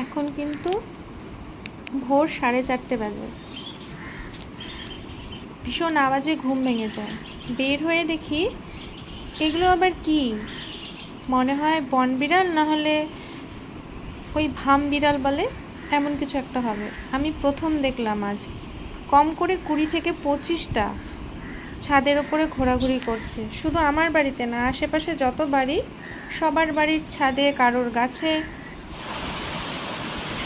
এখন কিন্তু ভোর সাড়ে চারটে বাজে। ভীষণ আওয়াজে ঘুম ভেঙে যায়। বের হয়ে দেখি এগুলো আবার কি? মনে হয় বন বিড়াল, না হলে ওই ভাম বিড়াল বলে এমন কিছু একটা হবে। আমি প্রথম দেখলাম আজ। কম করে কুড়ি থেকে পঁচিশটা ছাদের ওপরে ঘোরাঘুরি করছে। শুধু আমার বাড়িতে না, আশেপাশে যত বাড়ি, সবার বাড়ির ছাদে, কারোর গাছে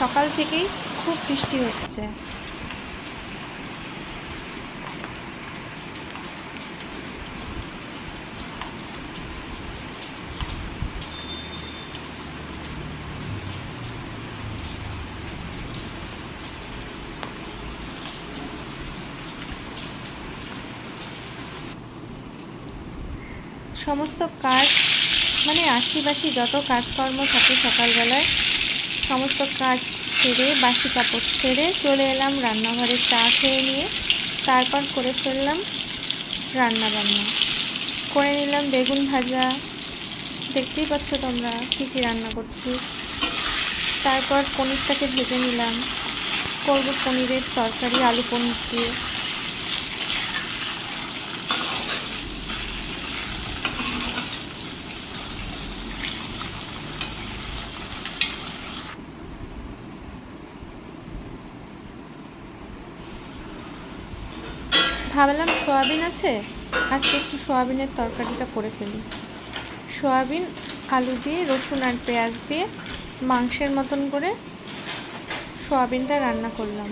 সকাল থেকেই খুব বৃষ্টি হচ্ছে। সমস্ত কাজ মানে আশিবাসি যত কাজকর্ম থাকে সকালবেলায় সমস্ত কাজ সেরে, বাসি কাপড় ছেড়ে চলে এলাম রান্নাঘরে চা খেয়ে নিয়ে। তারপর করে ফেললাম রান্না বান্না। করে নিলাম বেগুন ভাজা। দেখতেই পাচ্ছ তোমরা কী কী রান্না করছি। তারপর পনিরটাকে ভেজে নিলাম। করব পনিরের তরকারি, আলু পনির দিয়ে। ভাবলাম সোয়াবিন আছে, আজকে একটু সোয়াবিনের তরকারিটা করে ফেলি। সোয়াবিন, আলু দিয়ে, রসুন আর পেঁয়াজ দিয়ে মাংসের মতন করে সোয়াবিনটা রান্না করলাম।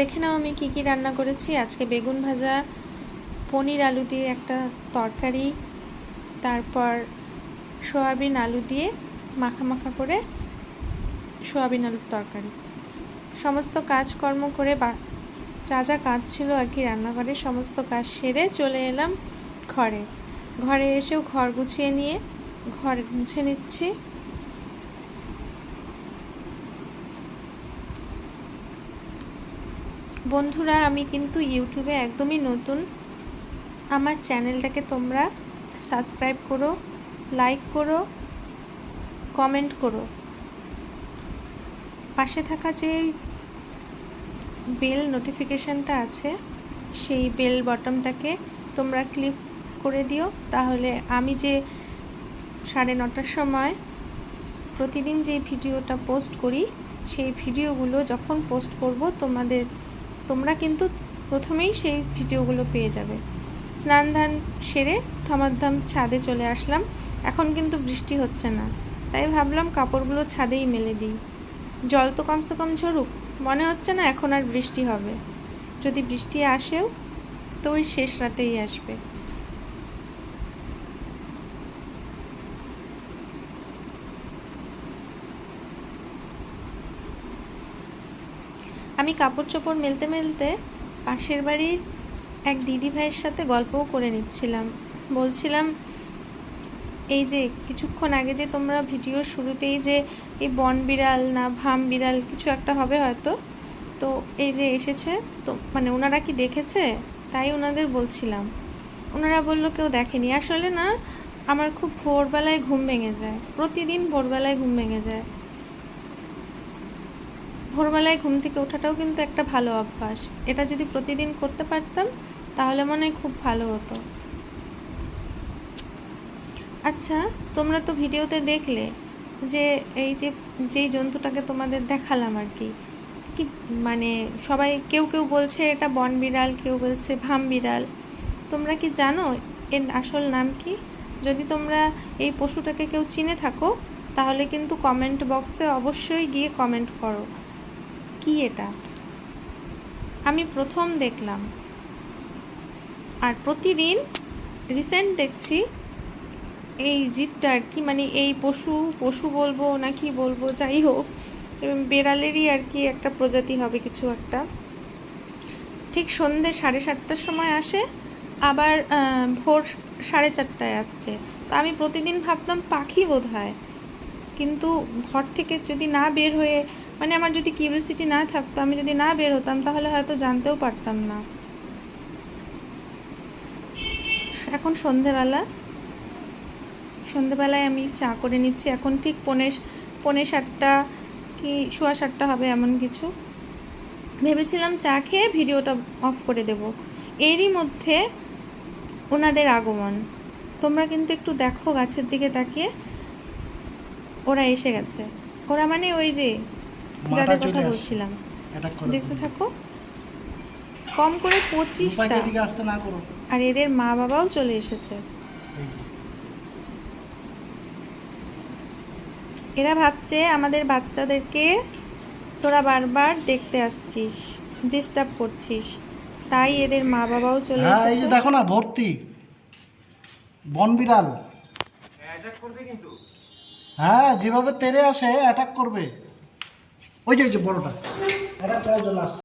দেখে নাও আমি কি কি রান্না করেছি। আজকে বেগুন ভাজা, পনির আলু দিয়ে একটা তরকারি, তারপর সয়াবিন আলু দিয়ে মাখা মাখা করে সয়াবিন আলুর তরকারি। সমস্ত কাজকর্ম করে বা, যা যা কাজ ছিল আর কি রান্নাঘরে সমস্ত কাজ সেরে চলে এলাম ঘরে। ঘরে এসেও ঘর গুছিয়ে নিয়ে, ঘর মুছে নিচ্ছি। বন্ধুরা, আমি কিন্তু ইউটিউবে একদমই নতুন। আমার চ্যানেলটাকে তোমরা সাবস্ক্রাইব করো, লাইক করো, কমেন্ট করো। পাশে থাকা যে বেল নোটিফিকেশানটা আছে, সেই বেল বটনটাকে তোমরা ক্লিক করে দিও। তাহলে আমি যে সাড়ে নটার সময় প্রতিদিন যে ভিডিওটা পোস্ট করি, সেই ভিডিওগুলো যখন পোস্ট করব, তোমাদের তোমরা কিন্তু প্রথমেই সেই ভিডিওগুলো পেয়ে যাবে। স্নান ধান সেরে থমাধাম ছাদে চলে আসলাম। এখন কিন্তু বৃষ্টি হচ্ছে না। তাই ভাবলাম কাপড়গুলো ছাদেই মেলে দিই। জল তো কমসে কম ঝরুক, মনে হচ্ছে না এখন আর বৃষ্টি হবে। যদি বৃষ্টি আসেও, তো ওই শেষ রাতেই আসবে। আমি কাপড় চোপড় মেলতে মেলতে পাশের বাড়ির এক দিদি ভাইয়ের সাথে গল্পও করে নিচ্ছিলাম। বলছিলাম, এই যে, কিছুক্ষণ আগে যে তোমরা ভিডিওর শুরুতেই যে এই বন বিড়াল না ভাম বিড়াল কিছু একটা হবে হয়তো, তো এই যে এসেছে, তো মানে ওনারা কি দেখেছে? তাই ওনাদের বলছিলাম। ওনারা বলল, কেউ দেখেনি। আসলে না, আমার খুব ভোরবেলায় ঘুম ভেঙে যায়। প্রতিদিন ভোরবেলায় ঘুম ভেঙে যায়। ভোরবেলায় ঘুম থেকে ওঠাটাও কিন্তু একটা ভালো অভ্যাস। এটা যদি প্রতিদিন করতে পারতাম, তাহলে মনে হয় খুব ভালো হতো। আচ্ছা তোমরা তো ভিডিওতে দেখলে যে এই যে, যেই জন্তুটাকে তোমাদের দেখালাম আর কি কি মানে সবাই কেউ কেউ বলছে এটা বন বিড়াল, কেউ বলছে ভাম বিড়াল। তোমরা কি জানো এর আসল নাম কি? যদি তোমরা এই পশুটাকে কেউ চিনে থাকো, তাহলে কিন্তু কমেন্ট বক্সে অবশ্যই গিয়ে কমেন্ট করো। কি এটা? আমি প্রথম দেখলাম। আর প্রতিদিন রিসেন্ট দেখছি এই জীবটা আর কি মানে এই পশু পশু বলব না কি বলব, যাই হোক বেড়ালেরই আর কি একটা প্রজাতি হবে কিছু একটা। ঠিক সন্ধে সাড়ে সাতটার সময় আসে, আবার ভোর সাড়ে চারটায় আসছে। তো আমি প্রতিদিন ভাবতাম পাখি বোধ হয় কিন্তু ঘর থেকে যদি না বের হয়ে মানে আমার যদি কিউরিয়াসিটি না থাকতো, আমি যদি না বের হতাম, তাহলে হয়তো জানতেও পারতাম না। এখন সন্ধেবেলা। সন্ধেবেলায় আমি চা করে নিচ্ছি। এখন ঠিক পনে পনে সাতটা কি, সোয়া সাতটা হবে এমন কিছু। ভেবেছিলাম চা খেয়ে ভিডিওটা অফ করে দেব। এরই মধ্যে ওনাদের আগমন। তোমরা কিন্তু একটু দেখো, গাছের দিকে তাকিয়ে। ওরা এসে গেছে। ওরা মানে ওই যে যাদের কথা বলছিলাম। দেখতে থাকো। কম করে পঁচিশটা। রূপাকে এদিকে আসতে না করো। আর এদের মা বাবাও চলে এসেছে। এরা ভাবছে আমাদের বাচ্চাদেরকে তোরা বারবার দেখতে আসছিস ডিস্টার্ব করছিস। তাই এদের মা বাবাও চলে হ্যাঁ এই এসেছে। যে দেখো না ভর্তি। বন বিড়াল। হ্যাঁ যেভাবে তেরে আসে অ্যাটাক করবে। ওই যে ওই যে বড়টা। এটা প্রায় জন্য আসছে।